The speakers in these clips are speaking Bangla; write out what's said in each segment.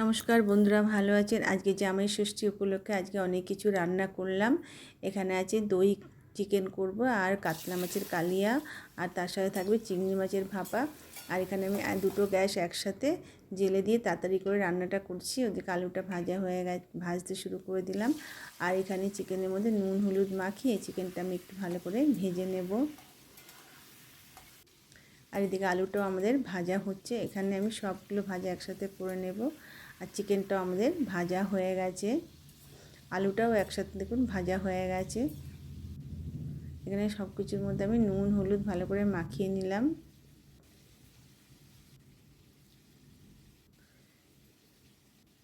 নমস্কার বন্ধুরা, ভালো আছেন? আজকে জামাই ষষ্ঠী উপলক্ষে আজকে অনেক কিছু রান্না করলাম। এখানে আছে দই চিকেন করব আর কাতলা মাছের কালিয়া আর তার সাথে থাকবে চিংড়ি মাছের ভাপা। আর এখানে আমি দুটো গ্যাস একসাথে জেলে দিয়ে তাড়াতাড়ি করে রান্নাটা করছি। ওদিকে আলুটা ভাজা হয়ে গেছে ভাজতে শুরু করে দিলাম। আর এখানে চিকেনের মধ্যে নুন, হলুদ মাখিয়ে চিকেনটা আমি একটু ভালো করে ভেজে নেব। আর এদিকে আলুটাও আমাদের ভাজা হচ্ছে। এখানে আমি সবগুলো ভাজা একসাথে করে নেব। আর চিকেনটাও আমাদের ভাজা হয়ে গেছে। আলুটাও একসাথে দেখুন ভাজা হয়ে গেছে। এখানে সব কিছুর মধ্যে আমি নুন, হলুদ ভালো করে মাখিয়ে নিলাম।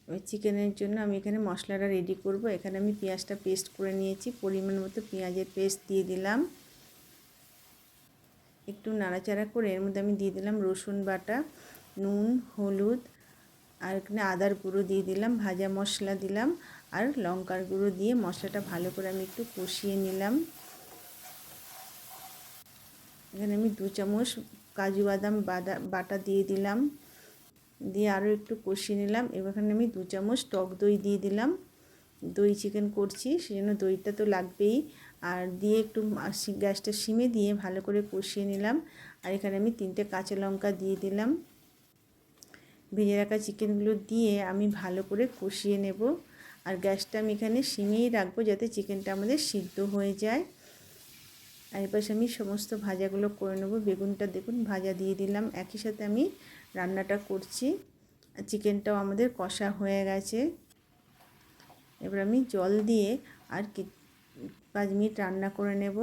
এবার চিকেনের জন্য আমি এখানে মশলাটা রেডি করব। এখানে আমি পেঁয়াজটা পেস্ট করে নিয়েছি। পরিমাণ মতো পেঁয়াজের পেস্ট দিয়ে দিলাম। একটু নাড়াচাড়া করে এর মধ্যে আমি দিয়ে দিলাম রসুন বাটা, নুন, হলুদ আর এখানে আদার গুঁড়ো দিয়ে দিলাম, ভাজা মশলা দিলাম, আর লঙ্কার গুঁড়ো দিয়ে মশলাটা ভালো করে আমি একটু কষিয়ে নিলাম। এখানে আমি দু চামচ কাজু বাদাম বাদা, বাটা দিয়ে দিলাম, দিয়ে আরও একটু কষিয়ে নিলাম। এখানে আমি দু চামচ টক দই দিয়ে দিলাম। দই চিকেন করছি, সেজন্য দইটা তো লাগবেই। আর দিয়ে একটু গ্যাসটা সিমে দিয়ে ভালো করে কষিয়ে নিলাম। আর এখানে আমি তিনটে কাঁচা লঙ্কা দিয়ে দিলাম। ভেজে রাখা চিকেনগুলো দিয়ে আমি ভালো করে কষিয়ে নেব। আর গ্যাসটা আমি এখানে সিমেই রাখব যাতে চিকেনটা আমাদের সিদ্ধ হয়ে যায়। আর এপাশে আমি সমস্ত ভাজাগুলো করে নেব। বেগুনটা দেখুন ভাজা দিয়ে দিলাম। একই সাথে আমি রান্নাটা করছি। চিকেনটাও আমাদের কষা হয়ে গেছে। এবার আমি জল দিয়ে আর কি পাঁচ মিনিট রান্না করে নেব।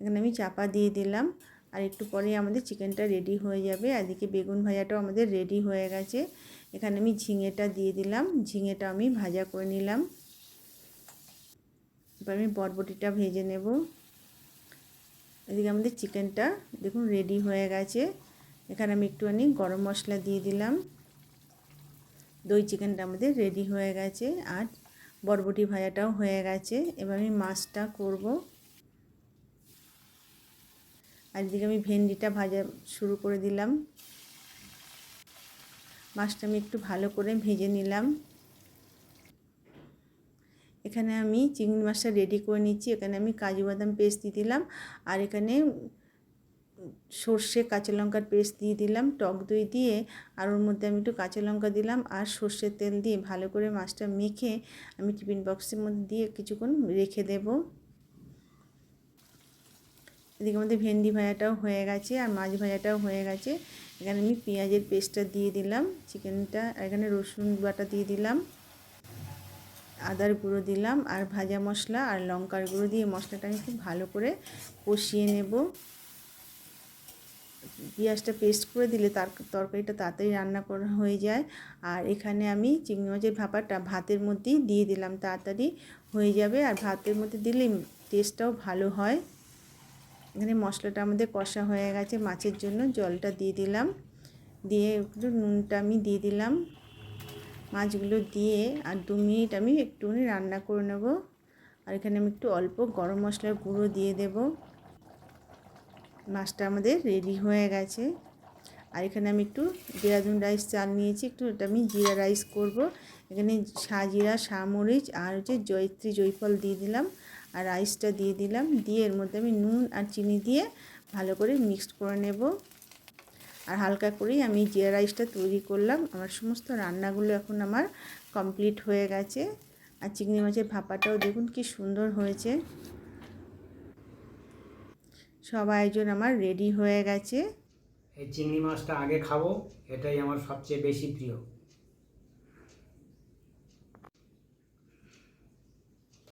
এখানে আমি চাপা দিয়ে দিলাম। আর একটু পরেই আমাদের চিকেনটা রেডি হয়ে যাবে। এদিকে বেগুন ভাজাটাও আমাদের রেডি হয়ে গেছে। এখানে আমি ঝিঙেটা দিয়ে দিলাম। ঝিঙেটা আমি ভাজা করে নিলাম। এবার আমি বরবটিটা ভেজে নেব। এদিকে আমাদের চিকেনটা দেখুন রেডি হয়ে গেছে। এখানে আমি একটুখানি গরম মশলা দিয়ে দিলাম। দই চিকেনটা আমাদের রেডি হয়ে গেছে। আর বরবটি ভাজাটাও হয়ে গেছে। এবার আমি মাছটা করব। আর এদিকে আমি ভেন্ডিটা ভাজা শুরু করে দিলাম। মাছটা আমি একটু ভালো করে ভেজে নিলাম। এখানে আমি চিংড়ি মাছটা রেডি করে নিচ্ছি। এখানে আমি কাজু বাদাম পেস্ট দিয়ে দিলাম আর এখানে সর্ষে কাঁচা লঙ্কার পেস্ট দিয়ে দিলাম, টক দই দিয়ে। আর ওর মধ্যে আমি একটু কাঁচা লঙ্কা দিলাম আর সর্ষের তেল দিয়ে ভালো করে মাছটা মেখে আমি টিফিন বক্সের মধ্যে দিয়ে কিছুক্ষণ রেখে দেব। এদিকে আমাদের ভেন্ডি ভাজাটাও হয়ে গেছে আর মাছ ভাজাটাও হয়ে গেছে। এখানে আমি পেঁয়াজের পেস্টটা দিয়ে দিলাম, চিকেনটা এখানে রসুন বাটা দিয়ে দিলাম, আদার গুঁড়ো দিলাম, আর ভাজা মশলা আর লঙ্কার গুঁড়ো দিয়ে মশলাটা আমি খুব ভালো করে কষিয়ে নেব। পেঁয়াজটা পেস্ট করে দিলে তার তরকারিটা তাড়াতাড়ি রান্না করা হয়ে যায়। আর এখানে আমি চিংড়ি মাছের ভাপাটা ভাতের মধ্যেই দিয়ে দিলাম, তাড়াতাড়ি হয়ে যাবে। আর ভাতের মধ্যে দিলে টেস্টটাও ভালো হয়। এখানে মশলাটা আমাদের কষা হয়ে গেছে, মাছের জন্য জলটা দিয়ে দিলাম। দিয়ে একটু নুনটা আমি দিয়ে দিলাম। মাছগুলো দিয়ে আর দু মিনিট আমি একটুখানি রান্না করে নেব। আর এখানে আমি একটু অল্প গরম মশলার গুঁড়ো দিয়ে দেব। মাছটা আমাদের রেডি হয়ে গেছে। আর এখানে আমি একটু দেরাদুন রাইস চাল নিয়েছি, একটু এটা আমি জিরা রাইস করব। এখানে সাজিরা সামরিচ আর হচ্ছে জয়ত্রী জয়ফল দিয়ে দিলাম। আর রাইসটা দিয়ে দিলাম। দিয়ে এর মধ্যে আমি নুন আর চিনি দিয়ে ভালো করে মিক্সড করে নেব। আর হালকা করেই আমি জিরা রাইসটা তৈরি করলাম। আমার সমস্ত রান্নাগুলো এখন আমার কমপ্লিট হয়ে গেছে। আর চিংড়ি মাছের ভাপাটাও দেখুন কি সুন্দর হয়েছে। সব আয়োজন আমার রেডি হয়ে গেছে। এই চিংড়ি মাছটা আগে খাব, এটাই আমার সবচেয়ে বেশি প্রিয়।